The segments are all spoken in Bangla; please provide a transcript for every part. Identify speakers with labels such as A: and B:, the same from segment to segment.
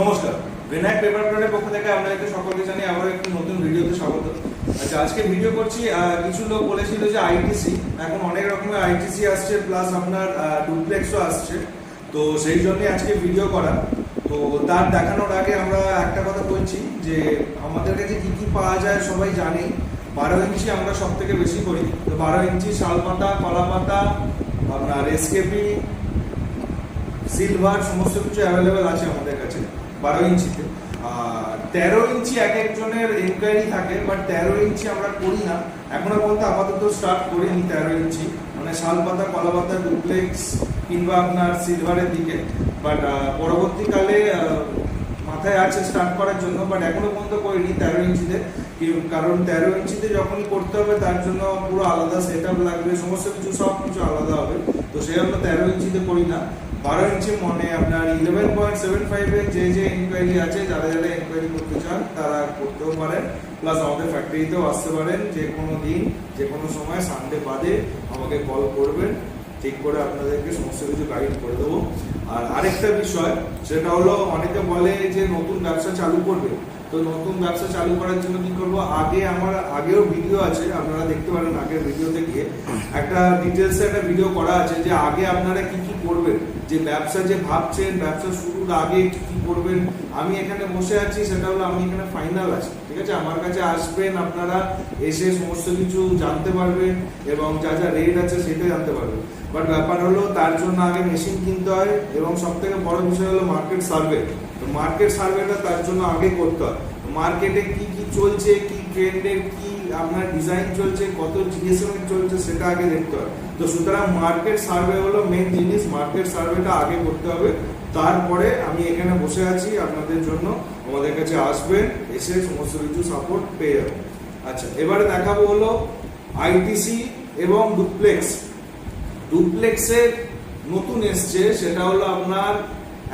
A: নমস্কার। বিনায়ক পেপার প্লেটের পক্ষ থেকে আপনাদেরকে সকলকে জানিয়ে আবার একটি নতুন ভিডিওতে স্বাগত। আচ্ছা আজকে ভিডিও করছি কিছু লোক বলেছিল যে আইটিসি এখন অনেক রকমের আইটিসি আসছে প্লাস আপনার ডুপ্লেক্সও আসছে। তো সেই জন্যই আজকে ভিডিও করা। তো তার দেখানোর আগে আমরা একটা কথা বলছি যে, আমাদের কাছে কী কী পাওয়া যায় সবাই জানি বারো ইঞ্চি আমরা সব থেকে বেশি করি। তো বারো ইঞ্চি, শালপাতা, কলাপাতা, আপনার এসকেপি সিলভার সমস্ত কিছু অ্যাভেলেবেল আছে আমাদের কাছে। বারো ইঞ্চিতে। তেরো ইঞ্চি এক একজনের এনকোয়ারি থাকে বাট তেরো ইঞ্চি আমরা করি না। এখনও পর্যন্ত আপাতত স্টার্ট করিনি তেরো ইঞ্চি। মানে শালপাতা কলাপাতা ডুপ্লেক্স কিংবা আপনার সিলভারের দিকে। বাট পরবর্তীকালে মাথায় আছে স্টার্ট করার জন্য বাট এখনও পর্যন্ত করিনি তেরো ইঞ্চিতে। কারণ তেরো ইঞ্চিতে যখনই করতে হবে, তার জন্য পুরো আলাদা সেট আপ লাগবে, সমস্ত কিছু সব কিছু আলাদা হবে। তো সেই জন্য তেরো ইঞ্চিতে করি না। বারো ইঞ্চি মনে আপনার ইলেভেন পয়েন্ট সেভেন ফাইভের যে যে এনকোয়ারি আছে, যারা যারা ইনকোয়ারি করতে চান, তারা করতেও পারেন। প্লাস আমাদের ফ্যাক্টরিতেও আসতে পারেন, যে কোনো দিন, যে কোনো সময় সানডে বাদে আমাকে কল করবেন। ঠিক করে আপনাদেরকে সমস্ত কিছু গাইড করে দেবো। আর আরেকটা বিষয়, সেটা হলো অনেকে বলে যে নতুন ব্যবসা চালু করবে। তো নতুন ব্যবসা চালু করার জন্য কি করব? আগে আমার, আগেও ভিডিও আছে, আপনারা দেখতে পারেন আগের ভিডিওতে গিয়ে। একটা ডিটেলসে একটা ভিডিও করা আছে যে আগে আপনারা কি কি করবেন, যে ব্যবসা যে ভাবছেন, ব্যবসা শুরুর আগে কি করবেন। আমি এখানে বসে আছি, সেটা হলো আমি এখানে ফাইনাল আছি, ঠিক আছে? আমার কাছে আসবেন আপনারা, এসে সমস্ত কিছু জানতে পারবেন এবং যা যা রেট আছে সেটা জানতে পারবেন। বাট ব্যাপার হলো তার জন্য আগে মেশিন কিনতে হয় এবং সব থেকে বড় বিষয় হলো মার্কেট সার্ভে তো মার্কেট সার্ভেটা তার জন্য আগে করতে হয়। মার্কেটে কি কি চলছে, কি ট্রেন্ডের কি আপনার ডিজাইন চলছে, কত জিএসএম চলছে সেটা আগে দেখতে হয়। তো সুতরাং মার্কেট সার্ভে হলো মেন জিনিস। মার্কেট সার্ভেটা আগে করতে হবে। তারপরে আমি এখানে বসে আছি, আপনাদের জন্য। আমাদের কাছে আসবেন, এসে সমস্ত কিছু সাপোর্ট পেয়ে যাবেন। আচ্ছা এবারে দেখাবো হলো আইটিসি এবং ডুপ্লেক্স ডুপ্লেক্সের নতুন এসছে, সেটা হলো আপনার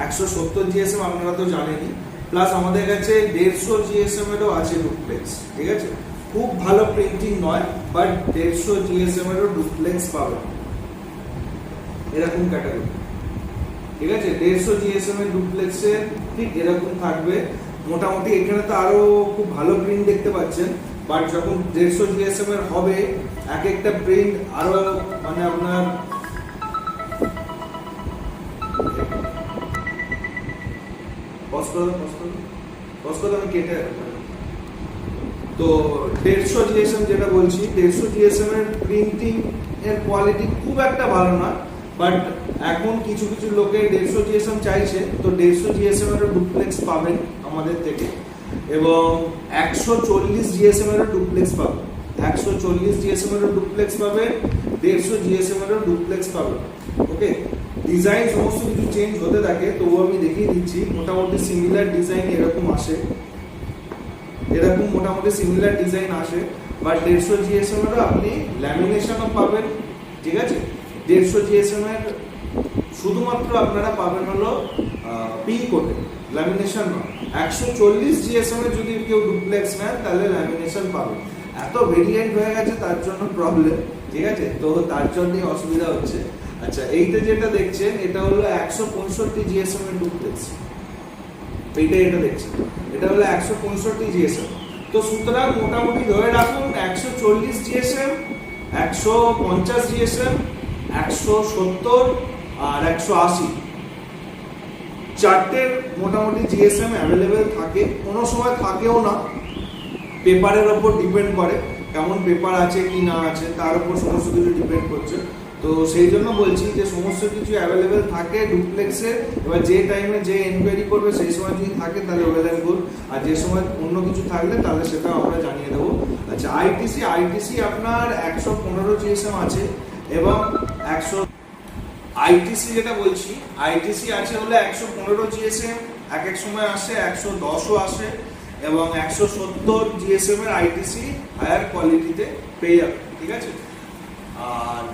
A: একশো সত্তর জিএসএম আপনারা তো জানেনই। প্লাস আমাদের কাছে দেড়শো জিএসএম এরও আছে ডুপ্লেক্স ঠিক আছে? খুব ভালো প্রিন্টিং নয় বাট দেড়শো জিএসএম এরও ডুপ্লেক্স পাবেন। এরকম ক্যাটাগরি ঠিক আছে? দেড়শো জিএসএম এর ডুপ্লেক্সের ঠিক এরকম থাকবে। মোটামুটি এখানে তো আরও খুব ভালো প্রিন্ট দেখতে পাচ্ছেন বাট যখন দেড়শো জিএসএম এর হবে, এক একটা প্রিন্ট আরও মানে আপনার তো দেড়শো জিএসএম যেটা বলছি, দেড়শো জিএসএম এর প্রিন্টিং এর কোয়ালিটি খুব একটা ভালো না বাট এখন কিছু কিছু লোকে দেড়শো জিএসএম চাইছে, তো দেড়শো জিএসএম এর ডুপ্লেক্স পাবেন আমাদের থেকে। এবং একশো চল্লিশ জিএসএম এর ডুপ্লেক্স পাবেন একশো চল্লিশ জিএসএম এর ডুপ্লেক্স পাবেন দেড়শো জিএসএম এর ডুপ্লেক্স পাবেন ওকে ডিজাইন সমস্ত কিছু চেঞ্জ হতে থাকে তবু আমি দেখিয়ে দিচ্ছি, মোটামুটি সিমিলার ডিজাইন এরকম আসে। এরকম মোটামুটি সিমিলার ডিজাইন আসে। বা দেড়শো জিএসএম এরও আপনি ল্যামিনেশনও পাবেন, ঠিক আছে? দেড়শো জিএসএম এর শুধুমাত্র আপনারা পাবেন হলো পি কোডে ল্যামিনেশন নয়। একশো চল্লিশ জিএসএম এর যদি কেউ ডুপ্লেক্স নেন তাহলে ল্যামিনেশন পাবেন। এত ভেরিয়েন্ট হয়ে গেছে, তার জন্য প্রবলেম ঠিক আছে? তো তার জন্যই অসুবিধা হচ্ছে। আচ্ছা এইটা যেটা দেখছেন, এটা হলো একশো পঁয়ষট্টি জিএসএম এর ডুপ্লেক্স এইটা এটা দেখছি। এটা হলো একশো পঁয়ষট্টি জিএসএম তো সুতরাং মোটামুটি ধরে রাখুন, একশো চল্লিশ জিএসএম একশো পঞ্চাশ জিএসএম একশো সত্তর আর একশো আশি। চারটের মোটামুটি জিএসএম অ্যাভেলেবেল থাকে। কোনো সময় থাকেও না। পেপারের ওপর ডিপেন্ড করে, কেমন পেপার আছে, কি না আছে, তার উপর সমস্ত কিছু ডিপেন্ড করছে। তো সেই জন্য বলছি যে সমস্ত কিছু অ্যাভেলেবেল থাকে ডুপ্লেক্সে এবার যে টাইমে যে এনকোয়ারি করবে সেই সময় যদি থাকে তাহলে ওয়েল অ্যান্ড গুড আর যে সময় অন্য কিছু থাকলে তাহলে সেটা আমরা জানিয়ে দেবো। আচ্ছা আইটিসি আইটিসি আপনার একশো পনেরো জিএসএম আছে এবং একশো আইটিসি যেটা বলছি আইটিসি আছে হলে একশো পনেরো জিএসএম এক এক সময় আসে, একশো দশও আসে এবং একশো সত্তর জিএসএম এর আইটিসি হায়ার কোয়ালিটিতে পেয়ে যাবে ঠিক আছে? আর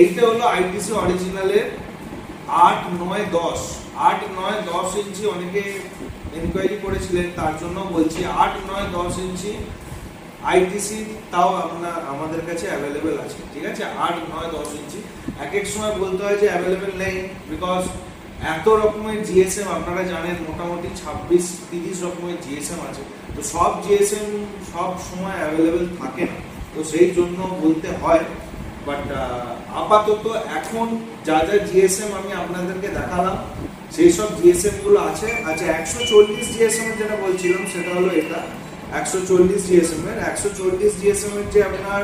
A: এইটা হলো আইটিসি অরিজিনালের আট নয় দশ। আট নয় দশ ইঞ্চি অনেকে এনকোয়ারি করেছিলেন, তার জন্য বলছি আট নয় দশ ইঞ্চি আইটিসি তাও আপনার, আমাদের কাছে অ্যাভেলেবেল আছে, ঠিক আছে? আট নয় দশ ইঞ্চি। এক এক সময় বলতে হয় যে অ্যাভেলেবেল নেই বিকজ এত রকমের জিএসএম আপনারা জানেন, মোটামুটি ছাব্বিশ, তিরিশ রকমের জিএসএম আছে। তো সব জিএসএম সব সময় অ্যাভেলেবেল থাকে না। তো সেই জন্য বলতে হয় বাট আপাতত এখন যা যা জিএসএম আমি আপনাদেরকে দেখালাম, সেই সব জিএসএমগুলো আছে। আচ্ছা একশো চল্লিশ জিএসএম এর যেটা বলছিলাম, সেটা হলো এটা। একশো চল্লিশ জিএসএম এর। একশো চল্লিশ জিএসএম এর যে আপনার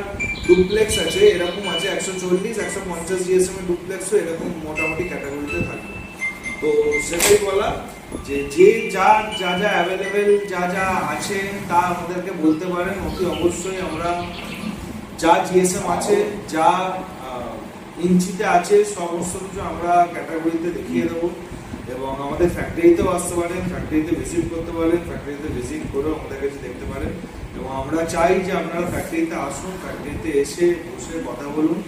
A: ডুপ্লেক্স আছে, এরকম আছে। একশো চল্লিশ, একশো পঞ্চাশ জিএসএম এর ডুপ্লেক্সও এরকম মোটামুটি ক্যাটাগরিতে থাকবে তো সেটাই বলা, যে যে যা যা যা অ্যাভেলেবেল যা যা আছে, তা আমাদেরকে বলতে পারেন। অতি অবশ্যই আমরা যা জিএসএম আছে, যা ইঞ্চিতে আছে সমস্ত কিছু আমরা ক্যাটাগরিতে দেখিয়ে দেবো। এবং আমাদের ফ্যাক্টরিতেও আসতে পারেন ফ্যাক্টরিতে ভিজিট করতে পারেন ফ্যাক্টরিতে ভিজিট করেও আমাদের কাছে দেখতে পারেন। এবং আমরা চাই যে আপনারা ফ্যাক্টরিতে আসুন ফ্যাক্টরিতে এসে বসে কথা বলুন।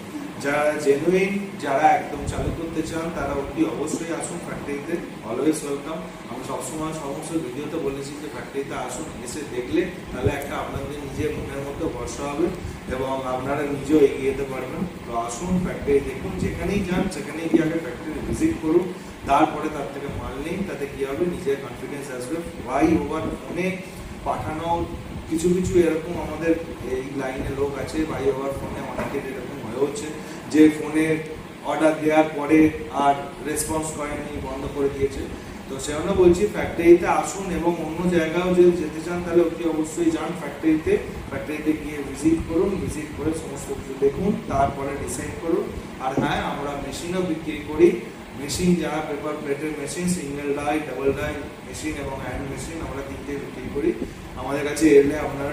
A: যারা জেনুইন যারা একদম চালু করতে চান, তারা অতি অবশ্যই আসুন ফ্যাক্টরিতে অলওয়েজ ওয়েলকাম আমি সবসময় সমস্ত ভিডিওতে বলেছি যে ফ্যাক্টরিতে আসুন, এসে দেখলে তাহলে একটা আপনাদের নিজের মনের মধ্যে ভরসা হবে এবং আপনারা নিজেও এগিয়ে যেতে পারবেন। তো আসুন ফ্যাক্টরি দেখুন, যেখানেই যান, সেখানেই গিয়ে আগে ফ্যাক্টরি ভিজিট করুন। তারপরে তার থেকে মাল নিন, তাতে কী হবে? নিজের কনফিডেন্স আসবে। ভাই ওভার ফোনে পাঠানো, কিছু কিছু এরকম আমাদের এই লাইনে লোক আছে ভাই ওভার ফোনে অনেকের এরকম হয়ে হচ্ছে। যে ফোনে অর্ডার দেওয়ার পরে আর রেসপন্স করেনি, বন্ধ করে দিয়েছে। তো সেজন্য বলছি ফ্যাক্টরিতে আসুন এবং অন্য জায়গাও যদি যেতে চান, তাহলে অতি অবশ্যই যান ফ্যাক্টরিতে ফ্যাক্টরিতে গিয়ে ভিজিট করুন ভিজিট করে সমস্ত কিছু দেখুন, তারপরে ডিসাইড করুন। আর হ্যাঁ আমরা মেশিনও বিক্রি করি। মেশিন যারা পেপার প্লেটের machine single die double die machine এবং হ্যান্ড মেশিন আমরা তিনটে বিক্রি করি। আমাদের কাছে এলে আপনারা